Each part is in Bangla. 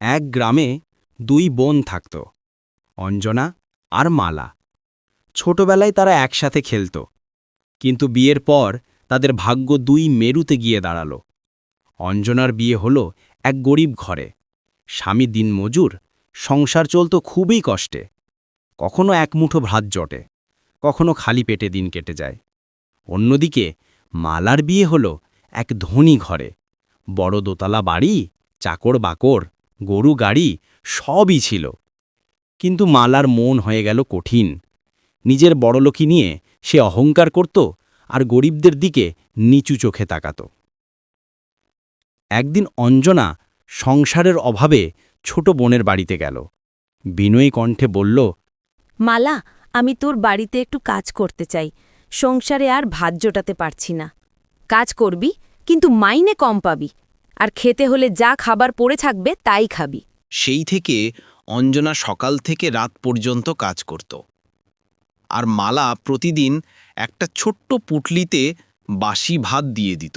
এক গ্রামে দুই বোন থাকত, অঞ্জনা আর মালা। ছোটবেলায় তারা একসাথে খেলত, কিন্তু বিয়ের পর তাদের ভাগ্য দুই মেরুতে গিয়ে দাঁড়াল। অঞ্জনার বিয়ে হল এক গরিব ঘরে। স্বামী দিনমজুর, সংসার চলত খুবই কষ্টে। কখনো এক মুঠো ভাত জটে, কখনো খালি পেটে দিন কেটে যায়। অন্যদিকে মালার বিয়ে হল এক ধনী ঘরে, বড় দোতলা বাড়ি, চাকর বাকর গরু, গাড়ি সবই ছিল। কিন্তু মালার মন হয়ে গেল কঠিন। নিজের বড়লোকি নিয়ে সে অহংকার করত আর গরিবদের দিকে নিচু চোখে তাকাত। একদিন অঞ্জনা সংসারের অভাবে ছোট বোনের বাড়িতে গেল। বিনয়ী কণ্ঠে বলল, মালা, আমি তোর বাড়িতে একটু কাজ করতে চাই। সংসারে আর ভাত জোটাতে পারছি না। কাজ করবি, কিন্তু মাইনে কম পাবি। আর খেতে হলে যা খাবার পড়ে থাকবে তাই খাবি। সেই থেকে অঞ্জনা সকাল থেকে রাত পর্যন্ত কাজ করত। আর মালা প্রতিদিন একটা ছোট্ট পুটলিতে বাসি ভাত দিয়ে দিত।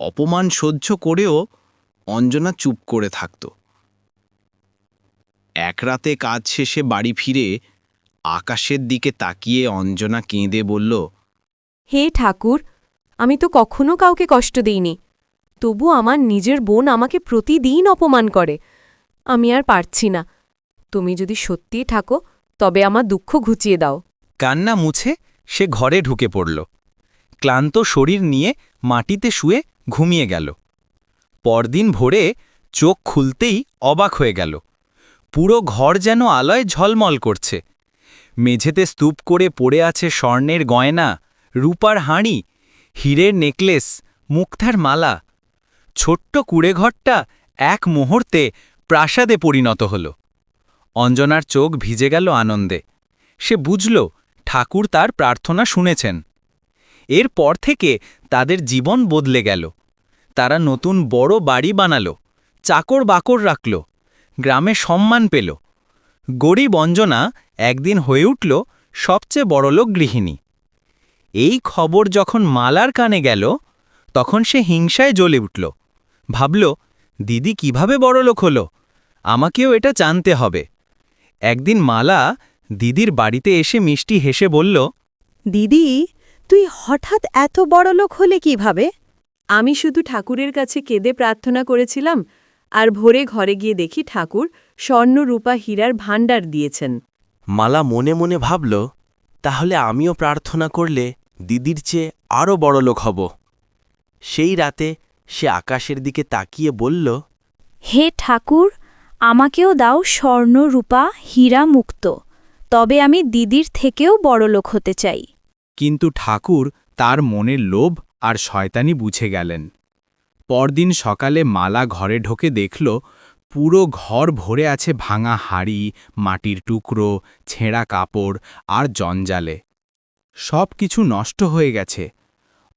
অপমান সহ্য করেও অঞ্জনা চুপ করে থাকত। এক রাতে কাজ শেষে বাড়ি ফিরে আকাশের দিকে তাকিয়ে অঞ্জনা কেঁদে বলল হে ঠাকুর আমি তো কখনো কাউকে কষ্ট দিইনি। তবু আমার নিজের বোন আমাকে প্রতিদিন অপমান করে। আমি আর পারছি না। তুমি যদি সত্যিই থাকো, তবে আমার দুঃখ ঘুচিয়ে দাও। কান্না মুছে সে ঘরে ঢুকে পড়ল। ক্লান্ত শরীর নিয়ে মাটিতে শুয়ে ঘুমিয়ে গেল। পরদিন ভোরে চোখ খুলতেই অবাক হয়ে গেল। পুরো ঘর যেন আলয় ঝলমল করছে। মেঝেতে স্তূপ করে পড়ে আছে স্বর্ণের গয়না, রূপার হাঁড়ি, হীরের নেকলেস, মুক্তার মালা ছোট্ট কুড়েঘরটা এক মুহূর্তে প্রাসাদে পরিণত হল। অঞ্জনার চোখ ভিজে গেল আনন্দে। সে বুঝল, ঠাকুর তার প্রার্থনা শুনেছেন। এরপর থেকে তাদের জীবন বদলে গেল। তারা নতুন বড় বাড়ি বানালো, চাকর বাকর রাখল, গ্রামে সম্মান পেল। গরিব অঞ্জনা একদিন হয়ে উঠল সবচেয়ে বড়লোক গৃহিণী। এই খবর যখন মালার কানে গেল, তখন সে হিংসায় জ্বলে উঠল। ভাবল দিদি কীভাবে বড়লোক হলো? আমাকেও এটা জানতে হবে। একদিন মালা দিদির বাড়িতে এসে মিষ্টি হেসে বলল দিদি তুই হঠাৎ এত বড় লোক হলে কীভাবে? আমি শুধু ঠাকুরের কাছে কেঁদে প্রার্থনা করেছিলাম আর ভোরে ঘরে গিয়ে দেখি ঠাকুর স্বর্ণ রূপা হীরার ভাণ্ডার দিয়েছেন। মালা মনে মনে ভাবল তাহলে আমিও প্রার্থনা করলে দিদির চেয়ে আরও বড় লোক হব। সেই রাতে সে আকাশের দিকে তাকিয়ে বলল হে ঠাকুর আমাকেও দাও স্বর্ণ রূপা হীরা মুক্ত তবে আমি দিদির থেকেও বড়লোক হতে চাই। কিন্তু ঠাকুর তার মনের লোভ আর শয়তানি বুঝে গেলেন। পরদিন সকালে মালা ঘরে ঢোকে দেখল পুরো ঘর ভরে আছে ভাঙা হাড়ি মাটির টুকরো ছেঁড়া কাপড় আর জঞ্জালে। সব কিছু নষ্ট হয়ে গেছে।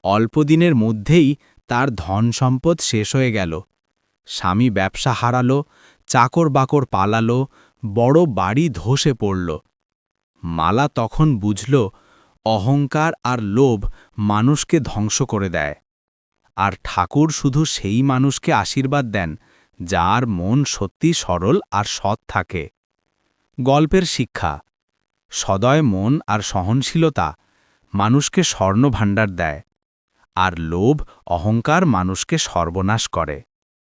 অল্পদিনের মধ্যেই তার ধন সম্পদ শেষ হয়ে গেল। স্বামী ব্যবসা হারালো, চাকর বাকর পালালো, বড় বাড়ি ধসে পড়ল। মালা তখন বুঝল, অহংকার আর লোভ মানুষকে ধ্বংস করে দেয়। আর ঠাকুর শুধু সেই মানুষকে আশীর্বাদ দেন, যার মন সত্যি সরল আর সৎ থাকে। গল্পের শিক্ষা, সদয় মন আর সহনশীলতা মানুষকে স্বর্ণভাণ্ডার দেয়। আর লোভ অহংকার মানুষকে সর্বনাশ করে।